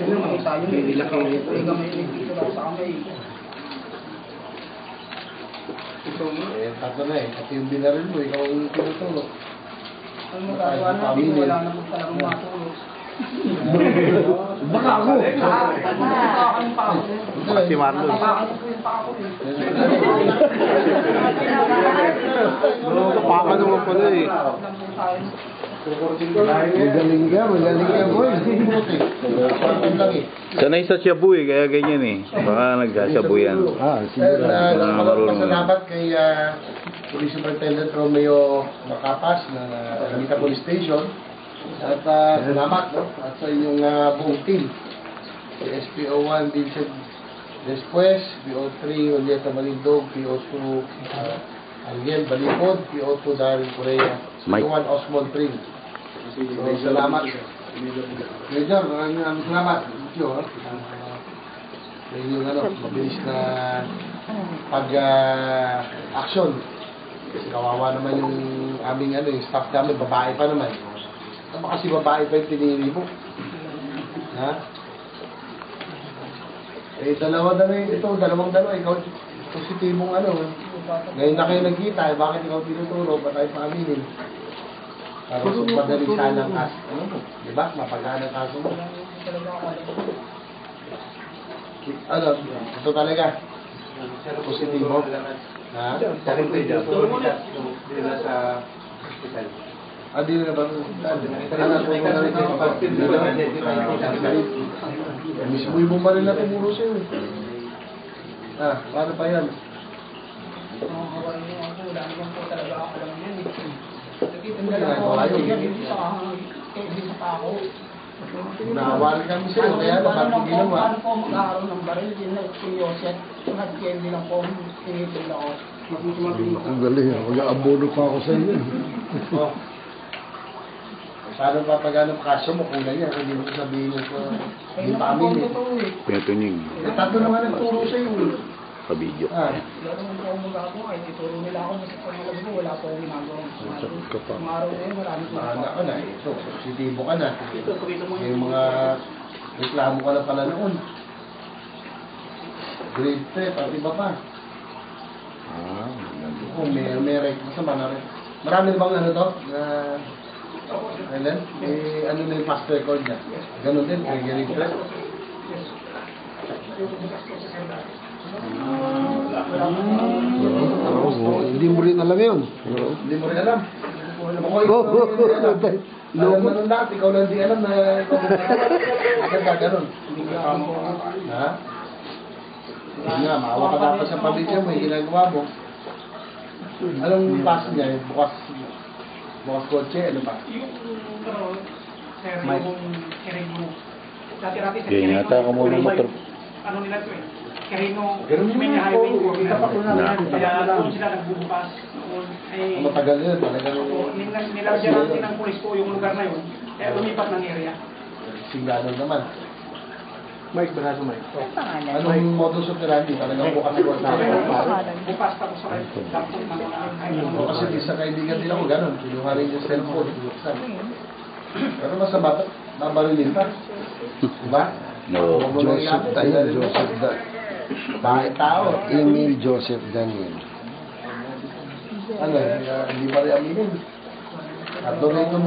Sabi naman tayo, hindi lang kami dito lang sa kamay. Ito mo. Eh, tatlo na eh. Kasi yung binaril mo, ikaw ang tinutulog. Ano mo gagawa natin? Wala na talagang matulog. Baka ako. Nagkakakan pa ako. Si Marlon. Yung pa ako eh. Kapaka naman pala eh. Magaling ka, magaling ka, boy. Eh. Sanay sa Cebu eh, kaya ganyan eh. Baka nagsasabu yan. Ah, siguro. Uh, na marunong. Pasalamat kay uh, Police Superintendent Romeo Macapas ng uh, Alamita Police Station. At uh, salamat no? at sa inyong uh, buong team. Si SPO1 Vincent Despues, PO3 Julieta Malindog, PO2 uh, Ariel Balipod, PO2 Daryl Correa, Mike. PO1 Osmond Pring. So, salamat. Major, maraming maraming salamat. Thank you. Uh, sa inyong ano, mabilis na pag-action. Kasi kawawa naman yung aming ano, yung staff namin, babae pa naman. Ano kasi babae pa yung pinili mo? Ha? Eh, dalawa na rin ito, dalawang dalawa, ikaw positibong ano. Ngayon na kayo nagkita, eh, bakit ikaw tinuturo, ba tayo pa aminin? Para sa madali sana ang kaso. Ano mo? Di ba? Mapagaan ang kaso mo. Ano? Ito talaga? Positibo? Ha? Ah, di na ba? Kaya na po na rin kayo pa. Di na Mismo yung bumaril na tumuro sa'yo eh. Ah, paano pa yan? Nakakawala niyo ako. Wala naman po talaga ako lang? Yan, dito sa eh, dito sa. Nawari kami sa'yo, kaya Ano dapat naman. paano po mag-aaral ng baril? Yun na si Yosef. Nag-candy lang po. Tinitin ako. Ang galing, mag-aabono pa ako sa inyo. Oh. Paano pa pag ano kaso mo kung ganyan, hindi mo sabihin uh, Ayun hindi pa amin ang eh. eh. Pinatunying Eh, tatlo naman nagturo sa'yo eh. sa video. Ah, naman po akong magagawa. Eh, ituro nila ako sa pangalag ko. Wala po akong ginagawa. Sakit ka pa. Ang araw na yun, marami po. mahala ka na eh. So, positibo ka na. May mga reklamo ka na pala noon. Grade 3, pati iba pa. Ah, Kung may, may rec, masama na rin. Marami bang ano to? Na, Kailan? Eh, ano na yung past record niya? Ganon din, kay grade 3. Oo, hindi mo rin alam yun. Oo. Hindi mo rin alam. Ikaw lang hindi alam. Mo nung dati, ikaw lang di alam na ikaw ka ganun. Ha? Yun nga, maawa ka dapat sa pamilya mo, yung ginagawa mo. Anong paso niya? Bukas, bukas kotse, ano pa? Yung ano, yung Kirino. Dati-dati sa Yan yata ka muna motor. Ano nila to eh? Kirino, Ganun yun Mini nga Highway. po. Kita pa ko na. Na. Kaya doon sila nagbubukas. Noon, ay, Ang matagal yun, talagang so, nil- nilagyan natin ng pulis po yung lugar na yun. Kaya lumipat ng area. signalan naman. Mike, banaso Mike. Anong modus operandi? Talagang bukas kotse. Bukas tapos sa kayo. Tapos mga Kasi isa kaibigan din ako, ganun. Kinuha rin yung cellphone, binuksan. Pero masama, babarilin pa. Diba? No. Joseph dahil- Joseph da Bakit tao? Emil Joseph Daniel. Ano, hindi pa rin aminin. At doon mo